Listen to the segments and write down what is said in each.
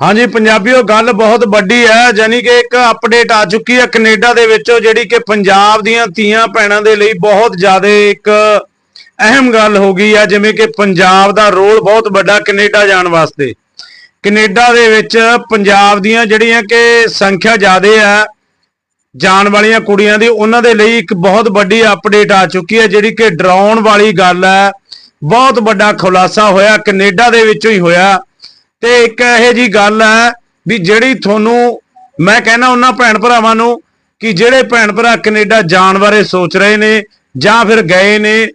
ਹਾਂਜੀ, ਪੰਜਾਬੀਓ, ਗੱਲ ਬਹੁਤ ਵੱਡੀ ਹੈ ਯਾਨੀ ਕਿ ਇੱਕ ਅਪਡੇਟ ਆ ਚੁੱਕੀ ਹੈ ਕੈਨੇਡਾ ਦੇ ਵਿੱਚੋਂ, ਜਿਹੜੀ ਕਿ ਪੰਜਾਬ ਦੀਆਂ ਧੀਆਂ ਭੈਣਾਂ ਦੇ ਲਈ ਬਹੁਤ ਜ਼ਿਆਦਾ ਇੱਕ ਅਹਿਮ ਗੱਲ ਹੋ ਗਈ ਹੈ, ਜਿਵੇਂ ਕਿ ਪੰਜਾਬ ਦਾ ਰੋਲ ਬਹੁਤ ਵੱਡਾ ਕੈਨੇਡਾ ਜਾਣ ਵਾਸਤੇ। ਕੈਨੇਡਾ ਦੇ ਵਿੱਚ ਪੰਜਾਬ ਦੀਆਂ ਜਿਹੜੀਆਂ ਕਿ ਸੰਖਿਆ ਜ਼ਿਆਦਾ ਹੈ, ਜਾਣ ਵਾਲੀਆਂ ਕੁੜੀਆਂ ਦੀ, ਉਹਨਾਂ ਦੇ ਲਈ ਇੱਕ ਬਹੁਤ ਵੱਡੀ ਅਪਡੇਟ ਆ ਚੁੱਕੀ ਹੈ, ਜਿਹੜੀ ਕਿ ਡਰਾਉਣ ਵਾਲੀ ਗੱਲ ਹੈ। ਬਹੁਤ ਵੱਡਾ ਖੁਲਾਸਾ ਹੋਇਆ, ਕੈਨੇਡਾ ਦੇ ਵਿੱਚੋਂ ਹੀ ਹੋਇਆ। ਤੇ ਇੱਕ ਇਹੋ ਜੀ ਗੱਲ ਹੈ ਵੀ ਜਿਹੜੀ ਤੁਹਾਨੂੰ ਮੈਂ ਕਹਿੰਦਾ ਉਹਨਾਂ ਭੈਣ ਭਰਾਵਾਂ ਨੂੰ ਕਿ ਜਿਹੜੇ ਭੈਣ ਭਰਾ ਕੈਨੇਡਾ ਜਾਣ ਬਾਰੇ ਸੋਚ ਰਹੇ ਨੇ ਜਾਂ ਫਿਰ ਗਏ ਨੇ,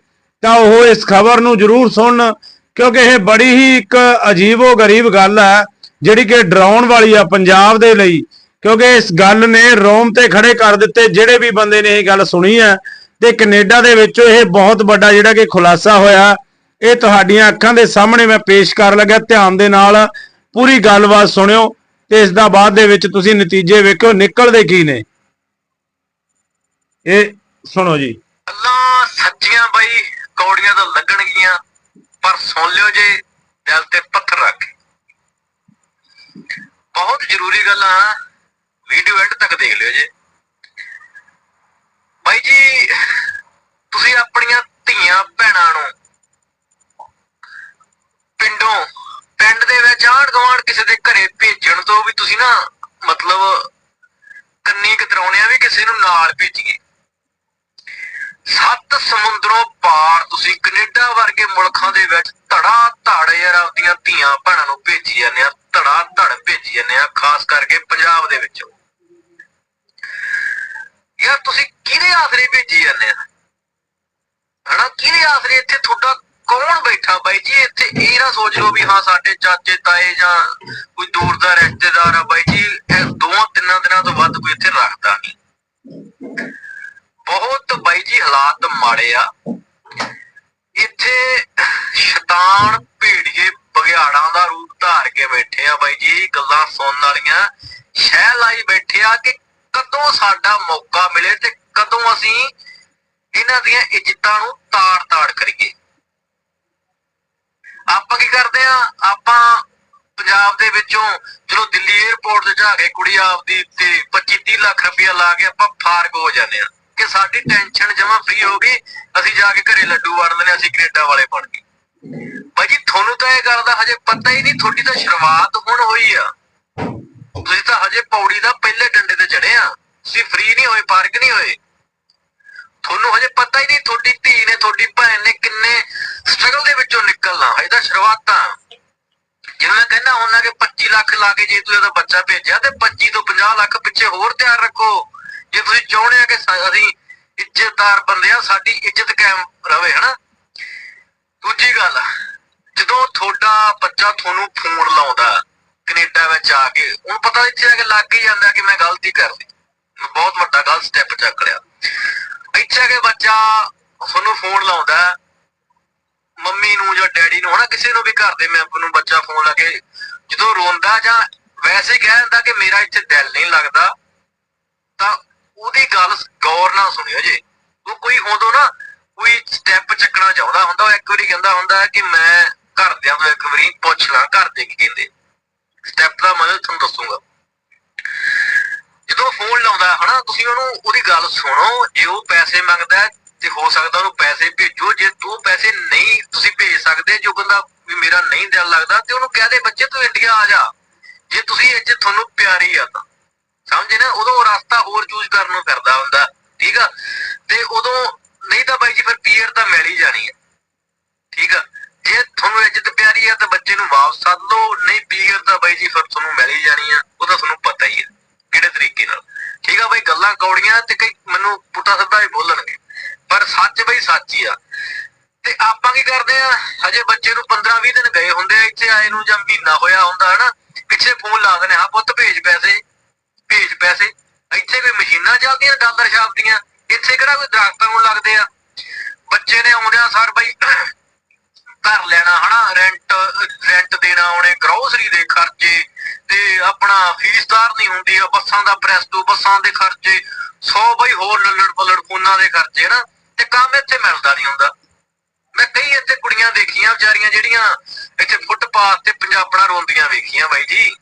ਤਾਂ ਉਹ ਇਸ ਖਬਰ ਨੂੰ ਜ਼ਰੂਰ ਸੁਣਨ ਕਿਉਂਕਿ ਇਹ ਬੜੀ ਹੀ ਇੱਕ ਅਜੀਬੋ ਗਰੀਬ ਗੱਲ ਹੈ, ਜਿਹੜੀ ਕਿ ਡਰਾਉਣ ਵਾਲੀ ਆ ਪੰਜਾਬ ਦੇ ਲਈ, ਕਿਉਂਕਿ ਇਸ ਗੱਲ ਨੇ ਰੋਮ ਤੇ ਖੜੇ ਕਰ ਦਿੱਤੇ, ਜਿਹੜੇ ਵੀ ਬੰਦੇ ਨੇ ਇਹ ਗੱਲ ਸੁਣੀ ਹੈ, ਤੇ ਕੈਨੇਡਾ ਦੇ ਵਿੱਚੋਂ ਇਹ ਬਹੁਤ ਵੱਡਾ ਜਿਹੜਾ ਕਿ ਖੁਲਾਸਾ ਹੋਇਆ ਇਹ ਤੁਹਾਡੀਆਂ ਅੱਖਾਂ ਦੇ ਸਾਹਮਣੇ ਮੈਂ ਪੇਸ਼ ਕਰ ਲੱਗਾ ਧਿਆਨ ਦੇ ਨਾਲ ਪੂਰੀ ਗੱਲਬਾਤ ਸੁਣਿਓ ਤੇ ਇਸ ਦਾ ਬਾਅਦ ਦੇ ਵਿੱਚ ਤੁਸੀਂ ਨਤੀਜੇ ਵੇਖਿਓ, ਨਿਕਲਦੇ ਕੀ ਨੇ। ਇਹ ਸੁਣੋ ਜੀ। ਗੱਲਾਂ ਸੱਚੀਆਂ ਬਈ, ਕੌੜੀਆਂ ਤਾਂ ਲੱਗਣਗੀਆਂ, ਪਰ ਸੁਣ ਲਿਓ ਜੇ, ਦਿਲ ਤੇ ਪੱਥਰ ਰੱਖ। ਬਹੁਤ ਜ਼ਰੂਰੀ ਗੱਲਾਂ ਵੀਡੀਓ ਐਂਡ ਤੱਕ ਦੇਖ ਲਿਓ ਜੇ। ਬਾਈ ਜੀ, ਤੁਸੀਂ ਆਪਣੀਆਂ ਧੀਆਂ, ਭੈਣਾਂ ਨੂੰ ਪਿੰਡੋਂ, ਪਿੰਡ ਦੇ ਵਿੱਚ ਆਂਢ ਗੁਆਂਢ ਕਿਸੇ ਦੇ ਘਰੇ ਭੇਜਣ ਤੋਂ ਵੀ ਤੁਸੀਂ ਨਾ ਮਤਲਬ ਕੰਨੀ ਕਤਰਾਉਣਿਆ ਵੀ ਕਿਸੇ ਨੂੰ ਨਾਲ ਭੇਜੀਏ। ਸੱਤ ਸਮੁੰਦਰੋਂ ਪਾਰ ਤੁਸੀਂ ਕੈਨੇਡਾ ਵਰਗੇ ਮੁਲਕਾਂ ਦੇ ਵਿੱਚ ਧੜਾ ਧੜ ਯਾਰ ਆਪਦੀਆਂ ਧੀਆਂ ਭੈਣਾਂ ਨੂੰ ਭੇਜੀ ਜਾਂਦੇ ਆ ਧੜਾ ਧੜ ਭੇਜੀ ਜਾਂਦੇ ਆ, ਖਾਸ ਕਰਕੇ ਪੰਜਾਬ ਦੇ ਵਿੱਚ। ਯਾਰ ਤੁਸੀਂ ਕਿਹਦੇ ਆਸਰੇ ਭੇਜੀ ਜਾਂਦੇ ਆ? ਹਨਾ, ਕਿਹਦੇ ਆਸਰੇ ਇੱਥੇ ਤੁਹਾਡਾ ਕੌਣ ਬੈਠਾ ਬਾਈ ਜੀ? ਇੱਥੇ ਇਹ ਨਾ ਸੋਚ ਲਓ ਵੀ ਹਾਂ, ਸਾਡੇ ਚਾਚੇ, ਤਾਏ ਜਾਂ ਕੋਈ ਦੂਰ ਦਾ ਰਿਸ਼ਤੇਦਾਰ ਆ ਬਾਈ ਜੀ, ਇਹ ਦੋਵਾਂ ਤਿੰਨਾਂ ਦਿਨਾਂ ਤੋਂ ਵੱਧ ਕੋਈ ਇੱਥੇ ਰੱਖਦਾ ਨਹੀਂ। ਬਹੁਤ ਬਾਈ ਜੀ ਹਾਲਾਤ ਮਾੜੇ ਆ। ਇੱਥੇ ਸ਼ੈਤਾਨ ਭੇੜੀਏ ਬਗਿਆੜਾਂ ਦਾ ਰੂਪ ਧਾਰ ਕੇ ਬੈਠੇ ਆ ਬਾਈ ਜੀ, ਗੱਲਾਂ ਸੁਣਨ ਵਾਲੀਆਂ। ਸ਼ਹਿ ਲਾਈ ਬੈਠੇ ਆ ਕਿ ਕਦੋਂ ਸਾਡਾ ਮੌਕਾ ਮਿਲੇ ਤੇ ਕਦੋਂ ਅਸੀਂ ਇਹਨਾਂ ਦੀਆਂ ਇੱਜ਼ਤਾਂ ਨੂੰ ਤਾੜ-ਤਾੜ ਕਰੀਏ। ਆਪਾਂ ਕੀ ਕਰਦੇ ਆ? ਆਪਾਂ ਪੰਜਾਬ ਦੇ ਵਿੱਚੋਂ ਜਦੋਂ ਦਿੱਲੀ 에ਅਰਪੋਰਟ ਤੇ ਜਾ ਕੇ ਕੁੜੀ ਆਪਦੀ ਤੇ 25 30 ਲੱਖ ਰੁਪਇਆ ਲਾ ਕੇ ਆਪਾਂ ਫਾਰਗ ਹੋ ਜਾਂਦੇ ਆ ਕਿ ਸਾਡੀ ਟੈਨਸ਼ਨ ਜਮਾ ਫ੍ਰੀ ਹੋ ਗਈ, ਅਸੀਂ ਜਾ ਕੇ ਘਰੇ ਲੱਡੂ ਵੰਡਦੇ ਨੇ ਅਸੀਂ ਕੈਨੇਡਾ ਵਾਲੇ ਬਣ ਗਏ। ਭਾਈ ਜੀ, ਤੁਹਾਨੂੰ ਤਾਂ ਇਹ ਗੱਲ ਦਾ ਹਜੇ ਪਤਾ ਹੀ ਨਹੀਂ, ਤੁਹਾਡੀ ਤਾਂ ਸ਼ੁਰੂਆਤ ਹੁਣ ਹੋਈ ਆ। ਤੁਸੀਂ ਤਾਂ ਹਜੇ ਪੌੜੀ ਦਾ ਪਹਿਲੇ ਡੰਡੇ ਤੇ ਚੜੇ ਆ। ਤੁਸੀਂ ਫ੍ਰੀ ਨਹੀਂ ਹੋਏ, ਫਾਰਗ ਨਹੀਂ ਹੋਏ। ਤੁਹਾਨੂੰ ਹਜੇ ਪਤਾ ਹੀ ਨਹੀਂ ਤੁਹਾਡੀ ਧੀ ਨੇ, ਤੁਹਾਡੀ ਭੈਣ ਨੇ ਕਿੰਨੇ ਸਟਰਗਲ ਦੇ ਵਿੱਚੋਂ ਨਿਕਲਣਾ। ਹਜੇ ਤਾਂ ਸ਼ੁਰੂਆਤਾਂ। ਜਿਵੇਂ ਮੈਂ ਕਹਿੰਦਾ ਹੁੰਦਾ ਕਿ 25 ਲੱਖ ਲਾ ਕੇ ਜੇ ਤੁਸੀਂ ਉਹਦਾ ਬੱਚਾ ਭੇਜਿਆ ਤੇ 25 ਤੋਂ 50 ਲੱਖ ਪਿੱਛੇ ਹੋਰ ਤਿਆਰ ਰੱਖੋ। ਜੇ ਤੁਸੀਂ ਚਾਹੁੰਦੇ ਆ ਕਿ ਅਸੀਂ ਇੱਜ਼ਤਦਾਰ ਬੰਦੇ ਆ, ਸਾਡੀ ਇੱਜ਼ਤ ਕਾਇਮ ਰਵੇ, ਹਨਾ? ਦੂਜੀ ਗੱਲ, ਜਦੋਂ ਤੁਹਾਡਾ ਬੱਚਾ ਤੁਹਾਨੂੰ ਫੋਨ ਲਾਉਂਦਾ ਕੈਨੇਡਾ ਵਿੱਚ ਆ ਕੇ, ਉਹਨੂੰ ਪਤਾ ਇੱਥੇ ਆ ਕੇ ਲੱਗ ਹੀ ਜਾਂਦਾ ਕਿ ਮੈਂ ਗਲਤੀ ਕਰ ਲਈ ਬਹੁਤ ਵੱਡਾ ਗਲਤ ਸਟੈਪ ਚੱਕ ਲਿਆ। ਇੱਥੇ ਕੇ ਬੱਚਾ ਤੁਹਾਨੂੰ ਫੋਨ ਲਾਉਂਦਾ ਮੰਮੀ ਨੂੰ ਜਾਂ ਡੈਡੀ ਨੂੰ, ਹਨਾ, ਕਿਸੇ ਨੂੰ ਵੀ ਘਰ ਦੇ ਮੈਂਬਰ ਨੂੰ ਬੱਚਾ ਫੋਨ ਲਾ ਕੇ ਜਦੋਂ ਰੋਂਦਾ ਜਾਂ ਵੈਸੇ ਕਹਿ ਦਿੰਦਾ ਕਿ ਮੇਰਾ ਇੱਥੇ ਦਿਲ ਨਹੀਂ ਲੱਗਦਾ, ਤਾਂ ਉਹਦੀ ਗੱਲ ਗੌਰ ਨਾਲ ਸੁਣਿਓ ਜੇ। ਉਹ ਕੋਈ ਹੋਂਦੋ ਨਾ, ਕੋਈ ਸਟੈਪ ਚੱਕਣਾ ਚਾਹੁੰਦਾ ਹੁੰਦਾ, ਉਹ ਇੱਕ ਵਾਰੀ ਕਹਿੰਦਾ ਹੁੰਦਾ ਕਿ ਮੈਂ ਘਰਦਿਆਂ ਤੋਂ ਇੱਕ ਵਾਰੀ ਪੁੱਛ ਲਾਂ ਘਰ ਦੇ ਕੀ ਕਹਿੰਦੇ। ਸਟੈਪ ਦਾ ਮਤਲਬ ਤੁਹਾਨੂੰ ਦੱਸੂਗਾ। ਜਦੋਂ ਫੋਨ ਲਾਉਂਦਾ, ਹਨਾ? ਤੁਸੀਂ ਉਹਨੂੰ, ਉਹਦੀ ਗੱਲ ਸੁਣੋ, ਜੇ ਉਹ ਪੈਸੇ ਮੰਗਦਾ ਤੇ ਹੋ ਸਕਦਾ ਉਹਨੂੰ ਪੈਸੇ ਭੇਜੋ। ਜੇ ਤੂੰ ਪੈਸੇ ਨਹੀਂ ਤੁਸੀਂ ਭੇਜ ਸਕਦੇ, ਜੋ ਬੰਦਾ ਵੀ ਮੇਰਾ ਨਹੀਂ ਦਿਲ ਲੱਗਦਾ, ਤੇ ਉਹਨੂੰ ਕਹਿ ਦੇ, ਬੱਚੇ, ਤੂੰ ਇੰਡੀਆ ਆ ਜਾ। ਜੇ ਤੁਸੀਂ ਇੱਥੇ ਤੁਹਾਨੂੰ ਪਿਆਰੀ ਆ ਤਾਂ। ਸਮਝੇ ਨਾ? ਉਦੋਂ ਰਸਤਾ ਹੋਰ ਚੂਜ਼ ਕਰਨ ਨੂੰ ਕਰਦਾ ਹੁੰਦਾ, ਠੀਕ ਆ? ਤੇ ਉਦੋਂ ਨਹੀਂ ਤਾਂ ਬਾਈ ਜੀ, ਫਿਰ ਪੀਅਰ ਤਾਂ ਮਿਲ ਹੀ ਜਾਣੀ ਹੈ ਠੀਕ ਆ? ਜੇ ਤੁਹਾਨੂੰ ਇੱਜ਼ਤ ਪਿਆਰੀ ਆ, ਤਾਂ ਬੱਚੇ ਨੂੰ ਵਾਪਸ ਸੱਦ ਲਓ ਨਹੀਂ ਪੀਅਰ ਤਾਂ ਬਾਈ ਜੀ, ਫਿਰ ਤੁਹਾਨੂੰ ਮਿਲ ਹੀ ਜਾਣੀ ਆ, ਉਹ ਤਾਂ ਤੁਹਾਨੂੰ ਪਤਾ ਹੀ ਹੈ ਕਿਹੜੇ ਤਰੀਕੇ ਨਾਲ? ਠੀਕ ਆ ਬਾਈ, ਗੱਲਾਂ ਕੌੜੀਆਂ ਤੇ ਕਈ ਮੈਨੂੰ ਪੁੱਠਾ ਸਿੱਧਾ ਹੀ ਬੋਲਣਗੇ। ਪਰ ਸੱਚ ਬਈ ਸੱਚ ਹੀ ਆ। ਤੇ ਆਪਾਂ ਕੀ ਕਰਦੇ ਆ? ਹਜੇ ਬੱਚੇ ਨੂੰ 15 20 ਦਿਨ ਗਏ ਹੁੰਦੇ ਆ ਇੱਥੇ, ਆਏ ਨੂੰ ਜਾਂ ਮਹੀਨਾ ਹੋਇਆ ਹੁੰਦਾ, ਹਨਾ? ਪਿੱਛੇ ਫੋਨ ਲਾ ਦਿੰਦੇ ਹਾਂ ਪੁੱਤ ਭੇਜ ਪੈਸੇ ਭੇਜ ਪੈਸੇ। ਇੱਥੇ ਕੋਈ ਮਸ਼ੀਨਾਂ ਚੱਲਦੀਆਂ, ਡਾਲਰ ਛਾਪਦੀਆਂ। ਇੱਥੇ ਕਿਹੜਾ ਕੋਈ ਦਰਖਤਾਂ ਨੂੰ ਲੱਗਦੇ ਆ? ਬੱਚੇ ਨੇ ਆਉਂਦਿਆਂ ਸਰ ਬਈ ਘਰ ਲੈਣਾ, ਹਨਾ? ਰੈਂਟ ਰੈਂਟ ਦੇਣਾ ਉਹਨੇ ਗਰੋਸਰੀ ਦੇ ਖਰਚੇ ਤੇ ਆਪਣਾ ਫੀਸਦਾਰ ਨਹੀਂ ਹੁੰਦੀ ਆ ਬੱਸਾਂ ਦਾ ਪ੍ਰੈਸ ਤੋਂ ਬੱਸਾਂ ਦੇ ਖਰਚੇ 100 ਬਈ ਹੋਰ ਲੱਲੜ ਪੱਲੜ ਫੋਨਾਂ ਦੇ ਖਰਚੇ, ਹਨਾ? ਤੇ ਕੰਮ ਇੱਥੇ ਮਿਲਦਾ ਨਹੀਂ ਹੁੰਦਾ। ਮੈਂ ਕਈ ਇੱਥੇ ਕੁੜੀਆਂ ਦੇਖੀਆਂ, ਵਿਚਾਰੀਆਂ ਜਿਹੜੀਆਂ ਇੱਥੇ ਫੁੱਟਪਾਥ ਤੇ ਪੰਜਾਬਣਾ ਰੋਂਦੀਆਂ ਵੇਖੀਆਂ ਬਾਈ ਜੀ।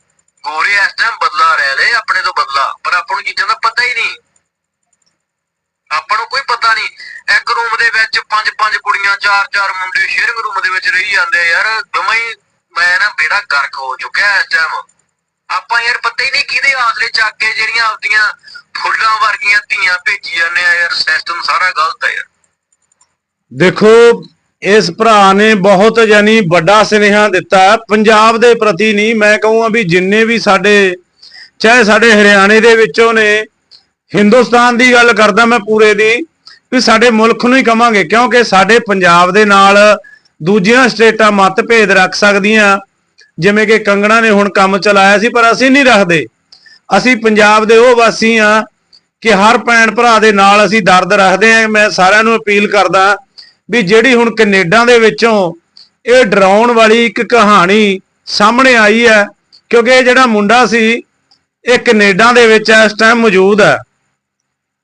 ਗੋਰੇ ਇਸ ਟਾਈਮ ਬਦਲਾ ਰਹਿ ਰਹੇ, ਆਪਣੇ ਤੋਂ ਬਦਲਾ। ਪਰ ਆਪਾਂ ਨੂੰ ਚੀਜ਼ਾਂ ਦਾ ਪਤਾ ਹੀ ਨਹੀਂ। ਆਪਾਂ ਨੂੰ ਕੋਈ ਪਤਾ ਨਹੀਂ। ਇੱਕ ਰੂਮ ਦੇ ਵਿੱਚ ਪੰਜ ਪੰਜ ਕੁੜੀਆਂ, ਚਾਰ ਚਾਰ ਮੁੰਡੇ ਸ਼ੇਅਰਿੰਗ ਰੂਮ ਦੇ ਵਿੱਚ ਰਹੀ ਜਾਂਦੇ ਯਾਰ। ਜਮਾਂ ਮੈਂ ਨਾ ਬੇੜਾ ਗਰਕ ਹੋ ਚੁੱਕਿਆ ਇਸ ਟਾਈਮ ਆਪਾਂ ਯਾਰ ਪਤਾ ਹੀ ਨਹੀਂ ਕਿਹਦੇ ਆਸਰੇ ਚੱਕ ਕੇ ਜਿਹੜੀਆਂ ਆਪਦੀਆਂ ਫੁੱਲਾਂ ਵਰਗੀਆਂ ਧੀਆਂ ਭੇਜੀ ਜਾਂਦੇ ਆ ਯਾਰ ਸਿਸਟਮ ਸਾਰਾ ਗਲਤ ਹੈ ਯਾਰ। ਦੇਖੋ, ਇਸ ਭਰਾ ਨੇ ਬਹੁਤ ਯਾਨੀ ਵੱਡਾ ਸੁਨੇਹਾ ਦਿੱਤਾ। ਪੰਜਾਬ ਦੇ ਪ੍ਰਤੀ ਨਹੀਂ, ਮੈਂ ਕਹੂੰਗਾ ਵੀ ਜਿੰਨੇ ਵੀ ਸਾਡੇ, ਚਾਹੇ ਸਾਡੇ ਹਰਿਆਣੇ ਦੇ ਵਿੱਚੋਂ ਨੇ, ਹਿੰਦੁਸਤਾਨ ਦੀ ਗੱਲ ਕਰਦਾ ਮੈਂ ਪੂਰੇ ਦੀ, ਵੀ ਸਾਡੇ ਮੁਲਕ ਨੂੰ ਹੀ ਕਵਾਂਗੇ, ਕਿਉਂਕਿ ਸਾਡੇ ਪੰਜਾਬ ਦੇ ਨਾਲ ਦੂਜੀਆਂ ਸਟੇਟਾਂ ਮਤਭੇਦ ਰੱਖ ਸਕਦੀਆਂ। ਜਿਵੇਂ ਕਿ ਕੰਗਣਾ ਨੇ ਹੁਣ ਕੰਮ ਚਲਾਇਆ ਸੀ, ਪਰ ਅਸੀਂ ਨਹੀਂ ਰੱਖਦੇ। ਅਸੀਂ ਪੰਜਾਬ ਦੇ ਉਹ ਵਾਸੀ ਆ ਕਿ ਹਰ ਭੈਣ ਭਰਾ ਦੇ ਨਾਲ ਅਸੀਂ ਦਰਦ ਰੱਖਦੇ ਆ ਮੈਂ ਸਾਰਿਆਂ ਨੂੰ ਅਪੀਲ ਕਰਦਾ ਵੀ ਜਿਹੜੀ ਹੁਣ ਕੈਨੇਡਾ ਦੇ ਵਿੱਚੋਂ ਇਹ ਡਰਾਉਣ ਵਾਲੀ ਇੱਕ ਕਹਾਣੀ ਸਾਹਮਣੇ ਆਈ ਹੈ, ਕਿਉਂਕਿ ਇਹ ਜਿਹੜਾ ਮੁੰਡਾ ਸੀ, ਇਹ ਕੈਨੇਡਾ ਦੇ ਵਿੱਚ ਇਸ ਟਾਈਮ ਮੌਜੂਦ ਹੈ।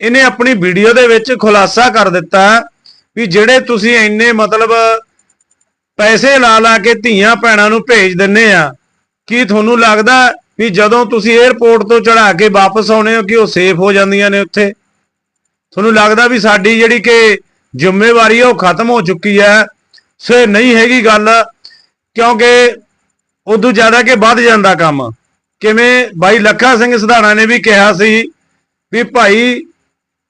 ਇਹਨੇ ਆਪਣੀ ਵੀਡੀਓ ਦੇ ਵਿੱਚ ਖੁਲਾਸਾ ਕਰ ਦਿੱਤਾ ਵੀ ਜਿਹੜੇ ਤੁਸੀਂ ਇੰਨੇ ਮਤਲਬ ਪੈਸੇ ਲਾ ਲਾ ਕੇ ਧੀਆਂ ਭੈਣਾਂ ਨੂੰ ਭੇਜ ਦਿੰਨੇ ਆ। ਕੀ ਤੁਹਾਨੂੰ ਲੱਗਦਾ ਵੀ ਜਦੋਂ ਤੁਸੀਂ 에ਅਰਪੋਰਟ ਤੋਂ ਚੜਾ ਕੇ ਵਾਪਸ ਆਉਣੇ ਹੋ ਕਿ ਉਹ ਸੇਫ ਹੋ ਜਾਂਦੀਆਂ ਨੇ ਉੱਥੇ? ਤੁਹਾਨੂੰ ਲੱਗਦਾ ਵੀ ਸਾਡੀ ਜਿਹੜੀ ਕਿ ਜ਼ਿੰਮੇਵਾਰੀ ਹੈ ਉਹ ਖਤਮ ਹੋ ਚੁੱਕੀ ਹੈ ਸੇ ਨਹੀਂ ਹੈਗੀ ਗੱਲ, ਕਿਉਂਕਿ ਉਦੋਂ ਜ਼ਿਆਦਾ ਕਿ ਵੱਧ ਜਾਂਦਾ ਕੰਮ। ਕਿਵੇਂ ਬਾਈ ਲੱਖਾ ਸਿੰਘ ਸਿਧਾਣਾ ਨੇ ਵੀ ਕਿਹਾ ਸੀ ਵੀ ਭਾਈ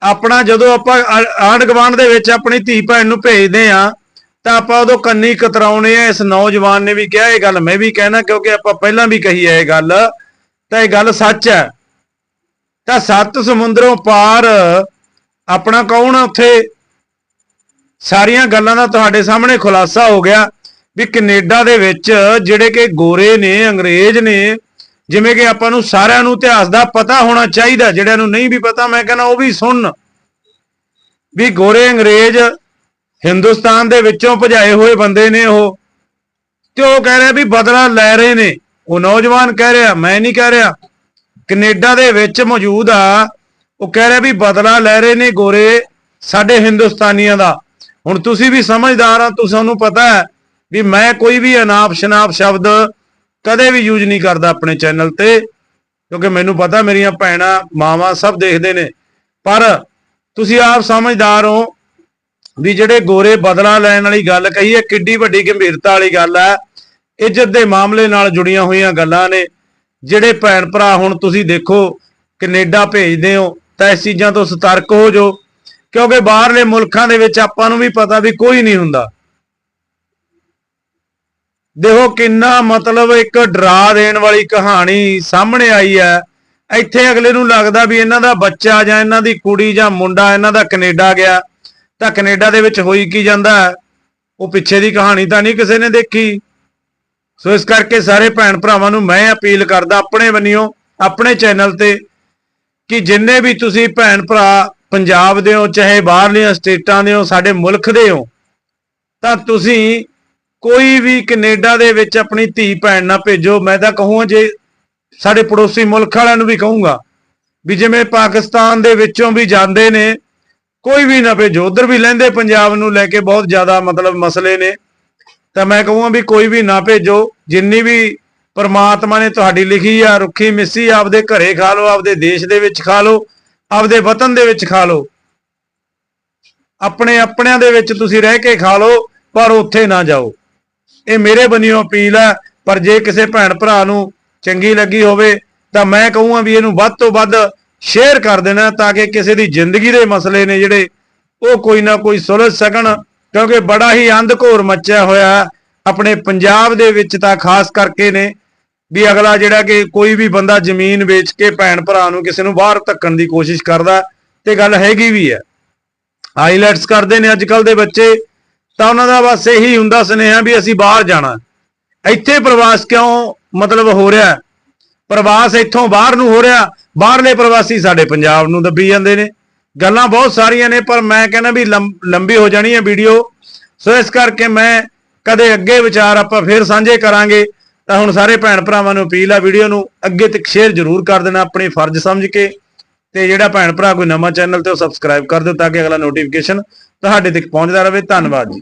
ਆਪਣਾ ਜਦੋਂ ਆਪਾਂ ਆਂਢ ਗੁਆਂਢ ਦੇ ਵਿੱਚ ਆਪਣੀ ਧੀ ਭੈਣ ਨੂੰ ਭੇਜਦੇ ਆ ਤਾਂ ਆਪਾਂ ਉਦੋਂ ਕੰਨੀ ਕਤਰਾਉਣੇ ਆ, ਇਸ ਨੌਜਵਾਨ ਨੇ ਵੀ ਕਿਹਾ ਇਹ ਗੱਲ, ਮੈਂ ਵੀ ਕਹਿਣਾ ਕਿਉਂਕਿ ਆਪਾਂ ਪਹਿਲਾਂ ਵੀ ਕਹੀ ਹੈ ਇਹ ਗੱਲ, ਤਾਂ ਇਹ ਗੱਲ ਸੱਚ ਹੈ। ਤਾਂ ਸੱਤ ਸਮੁੰਦਰੋਂ ਪਾਰ ਆਪਣਾ ਕੌਣ ਉੱਥੇ? ਸਾਰੀਆਂ ਗੱਲਾਂ ਦਾ ਤੁਹਾਡੇ ਸਾਹਮਣੇ ਖੁਲਾਸਾ ਹੋ ਗਿਆ ਵੀ ਕੈਨੇਡਾ ਦੇ ਵਿੱਚ ਜਿਹੜੇ ਕਿ ਗੋਰੇ ਨੇ, ਅੰਗਰੇਜ਼ ਨੇ, ਜਿਵੇਂ ਕਿ ਆਪਾਂ ਨੂੰ ਸਾਰਿਆਂ ਨੂੰ ਇਤਿਹਾਸ ਦਾ ਪਤਾ ਹੋਣਾ ਚਾਹੀਦਾ, ਜਿਹੜਿਆਂ ਨੂੰ ਨਹੀਂ ਵੀ ਪਤਾ, ਮੈਂ ਕਹਿੰਦਾ ਉਹ ਵੀ ਸੁਣ। ਵੀ ਗੋਰੇ ਅੰਗਰੇਜ਼ ਹਿੰਦੁਸਤਾਨ ਦੇ ਵਿੱਚੋਂ ਭਜਾਏ ਹੋਏ ਬੰਦੇ ਨੇ ਉਹ। ਤੇ ਉਹ ਕਹਿ ਰਿਹਾ ਵੀ ਬਦਲਾ ਲੈ ਰਹੇ ਨੇ। ਉਹ ਨੌਜਵਾਨ ਕਹਿ ਰਿਹਾ, ਮੈਂ ਨਹੀਂ ਕਹਿ ਰਿਹਾ। ਕੈਨੇਡਾ ਦੇ ਵਿੱਚ ਮੌਜੂਦ ਆ। ਉਹ ਕਹਿ ਰਿਹਾ ਵੀ ਬਦਲਾ ਲੈ ਰਹੇ ਨੇ ਗੋਰੇ ਸਾਡੇ ਹਿੰਦੁਸਤਾਨੀਆਂ ਦਾ। ਹੁਣ ਤੁਸੀਂ ਵੀ ਸਮਝਦਾਰ ਆ ਤੁਹਾਨੂੰ ਪਤਾ ਹੈ ਵੀ ਮੈਂ ਕੋਈ ਵੀ ਅਨਾਪ ਸ਼ਨਾਪ ਸ਼ਬਦ ਕਦੇ ਵੀ ਯੂਜ਼ ਨਹੀਂ ਕਰਦਾ ਆਪਣੇ ਚੈਨਲ ਤੇ। ਕਿਉਂਕਿ ਮੈਨੂੰ ਪਤਾ ਮੇਰੀਆਂ ਭੈਣਾਂ, ਮਾਵਾਂ ਸਭ ਦੇਖਦੇ ਨੇ। ਪਰ ਤੁਸੀਂ ਆਪ ਸਮਝਦਾਰ ਹੋ ਵੀ ਜਿਹੜੇ ਗੋਰੇ ਬਦਲਾ ਲੈਣ ਵਾਲੀ ਗੱਲ ਕਹੀ ਹੈ, ਕਿੱਡੀ ਵੱਡੀ ਗੰਭੀਰਤਾ ਵਾਲੀ ਗੱਲ ਹੈ। ਇੱਜ਼ਤ ਦੇ ਮਾਮਲੇ ਨਾਲ ਜੁੜੀਆਂ ਹੋਈਆਂ ਗੱਲਾਂ ਨੇ। ਜਿਹੜੇ ਭੈਣ ਭਰਾ ਹੁਣ ਤੁਸੀਂ ਦੇਖੋ, ਕੈਨੇਡਾ ਭੇਜਦੇ ਹੋ, ਤਾਂ ਇਸ ਚੀਜ਼ਾਂ ਤੋਂ ਸਤਰਕ ਹੋ ਜਾਓ। ਕਿਉਂਕਿ ਬਾਹਰਲੇ ਮੁਲਕਾਂ ਦੇ ਵਿੱਚ ਆਪਾਂ ਨੂੰ ਵੀ ਪਤਾ ਵੀ ਕੋਈ ਨਹੀਂ ਹੁੰਦਾ। ਦੇਖੋ ਕਿੰਨਾ ਮਤਲਬ ਇੱਕ ਡਰਾ ਦੇਣ ਵਾਲੀ ਕਹਾਣੀ ਸਾਹਮਣੇ ਆਈ ਹੈ। ਇੱਥੇ ਅਗਲੇ ਨੂੰ ਲੱਗਦਾ ਵੀ ਇਹਨਾਂ ਦਾ ਬੱਚਾ ਜਾਂ ਇਹਨਾਂ ਦੀ ਕੁੜੀ ਜਾਂ ਮੁੰਡਾ, ਇਹਨਾਂ ਦਾ ਕੈਨੇਡਾ ਗਿਆ। ਤਾਂ ਕੈਨੇਡਾ ਦੇ ਵਿੱਚ ਹੋਈ ਕੀ ਜਾਂਦਾ? ਉਹ ਪਿੱਛੇ ਦੀ ਕਹਾਣੀ ਤਾਂ ਨਹੀਂ ਕਿਸੇ ਨੇ ਦੇਖੀ। ਸੋ ਇਸ ਕਰਕੇ ਸਾਰੇ ਭੈਣ ਭਰਾਵਾਂ ਨੂੰ ਮੈਂ ਅਪੀਲ ਕਰਦਾ ਆਪਣੇ ਬੰਨਿਓ ਆਪਣੇ ਚੈਨਲ ਤੇ, ਕਿ ਜਿੰਨੇ ਵੀ ਤੁਸੀਂ ਭੈਣ ਭਰਾ ਪੰਜਾਬ ਦੇ ਹੋ, ਚਾਹੇ ਬਾਹਰਲੀਆਂ ਸਟੇਟਾਂ ਦੇ ਹੋ, ਸਾਡੇ ਮੁਲਕ ਦੇ ਹੋ, ਤਾਂ ਤੁਸੀਂ ਕੋਈ ਵੀ ਕੈਨੇਡਾ ਦੇ ਵਿੱਚ ਆਪਣੀ ਧੀ ਭੈਣ ਨਾ ਭੇਜੋ। ਮੈਂ ਤਾਂ ਕਹੂੰ ਜੇ ਸਾਡੇ ਪੜੋਸੀ ਮੁਲਕ ਵਾਲਿਆਂ ਨੂੰ ਵੀ ਕਹੂੰਗਾ ਵੀ ਜਿਵੇਂ ਪਾਕਿਸਤਾਨ ਦੇ ਵਿੱਚੋਂ ਵੀ ਜਾਂਦੇ ਨੇ ਕੋਈ ਵੀ ਨਾ ਭੇਜੋ। ਉਧਰ ਵੀ ਲੈਂਦੇ, ਪੰਜਾਬ ਨੂੰ ਲੈ ਕੇ ਬਹੁਤ ਜ਼ਿਆਦਾ ਮਤਲਬ ਮਸਲੇ ਨੇ। ਤਾਂ ਮੈਂ ਕਹੂੰਗਾ ਵੀ ਕੋਈ ਵੀ ਨਾ ਭੇਜੋ। ਜਿੰਨੀ ਵੀ ਪਰਮਾਤਮਾ ਨੇ ਤੁਹਾਡੀ ਲਿਖੀ ਆ, ਰੁੱਖੀ ਮਿੱਸੀ, ਆਪਦੇ ਘਰੇ ਖਾ ਲਓ, ਆਪਦੇ ਦੇਸ਼ ਦੇ ਵਿੱਚ ਖਾ ਲਓ, ਆਪਦੇ ਵਤਨ ਦੇ ਵਿੱਚ ਖਾ ਲਓ। ਆਪਣੇ ਆਪਣਿਆਂ ਦੇ ਵਿੱਚ ਤੁਸੀਂ ਰਹਿ ਕੇ ਖਾ ਲਓ, ਪਰ ਉੱਥੇ ਨਾ ਜਾਓ। ਇਹ ਮੇਰੇ ਬੰਨਿਓ ਅਪੀਲ ਹੈ ਪਰ ਜੇ ਕਿਸੇ ਭੈਣ ਭਰਾ ਨੂੰ ਚੰਗੀ ਲੱਗੀ ਹੋਵੇ, ਤਾਂ ਮੈਂ ਕਹੂੰਗਾ ਵੀ ਇਹਨੂੰ ਵੱਧ ਤੋਂ ਵੱਧ ਸ਼ੇਅਰ ਕਰ ਦੇਣਾ ਤਾਂ ਕਿ ਕਿਸੇ ਦੀ ਜ਼ਿੰਦਗੀ ਦੇ ਮਸਲੇ ਨੇ ਜਿਹੜੇ ਉਹ ਕੋਈ ਨਾ ਕੋਈ ਸੁਲਝ ਸਕਣ, ਕਿਉਂਕਿ ਬੜਾ ਹੀ ਅੰਧਕੋਰ ਮੱਚਿਆ ਹੋਇਆ ਹੈ ਆਪਣੇ ਪੰਜਾਬ ਦੇ ਵਿੱਚ ਤਾਂ ਖਾਸ ਕਰਕੇ ਨੇ, ਵੀ ਅਗਲਾ ਜਿਹੜਾ ਕਿ ਕੋਈ ਵੀ ਬੰਦਾ ਜ਼ਮੀਨ ਵੇਚ ਕੇ ਭੈਣ ਭਰਾ ਨੂੰ ਕਿਸੇ ਨੂੰ ਬਾਹਰ ਧੱਕਣ ਦੀ ਕੋਸ਼ਿਸ਼ ਕਰਦਾ, ਤੇ ਗੱਲ ਹੈਗੀ ਵੀ ਹੈ। ਹਾਈਲਾਈਟਸ ਕਰਦੇ ਨੇ ਅੱਜ ਕੱਲ ਦੇ ਬੱਚੇ, ਤਾਂ ਉਹਨਾਂ ਦਾ ਬਸ ਇਹੀ ਹੁੰਦਾ ਸੁਨੇਹਾ ਵੀ ਅਸੀਂ ਬਾਹਰ ਜਾਣਾ। ਇੱਥੇ ਪ੍ਰਵਾਸ ਕਿਉਂ ਮਤਲਬ ਹੋ ਰਿਹਾ? ਪ੍ਰਵਾਸ ਇੱਥੋਂ ਬਾਹਰ ਨੂੰ ਹੋ ਰਿਹਾ, ਬਾਹਰਲੇ ਪ੍ਰਵਾਸੀ ਸਾਡੇ ਪੰਜਾਬ ਨੂੰ ਦੱਬੀ ਜਾਂਦੇ ਨੇ। ਗੱਲਾਂ ਬਹੁਤ ਸਾਰੀਆਂ ਨੇ, ਪਰ ਮੈਂ ਕਹਿੰਦਾ ਵੀ ਲੰਮ- ਲੰਬੀ ਹੋ ਜਾਣੀ ਹੈ ਵੀਡੀਓ। ਸੋ ਇਸ ਕਰਕੇ ਮੈਂ ਕਦੇ ਅੱਗੇ ਵਿਚਾਰ ਆਪਾਂ ਫੇਰ ਸਾਂਝੇ ਕਰਾਂਗੇ। ਤਾਂ ਹੁਣ ਸਾਰੇ ਭੈਣ ਭਰਾਵਾਂ ਨੂੰ ਅਪੀਲ ਆ ਵੀਡੀਓ ਨੂੰ ਅੱਗੇ ਤੱਕ ਸ਼ੇਅਰ ਜ਼ਰੂਰ ਕਰ ਦੇਣਾ, ਆਪਣੇ ਫਰਜ਼ ਸਮਝ ਕੇ। ਤੇ ਜਿਹੜਾ ਭੈਣ ਭਰਾ ਕੋਈ ਨਵਾਂ ਚੈਨਲ ਤੇ ਉਹ ਸਬਸਕ੍ਰਾਈਬ ਕਰ ਦਿਓ ਤਾਂ ਕਿ ਅਗਲਾ ਨੋਟੀਫਿਕੇਸ਼ਨ ਤੁਹਾਡੇ ਤੱਕ ਪਹੁੰਚਦਾ ਰਹੇ। ਧੰਨਵਾਦ ਜੀ।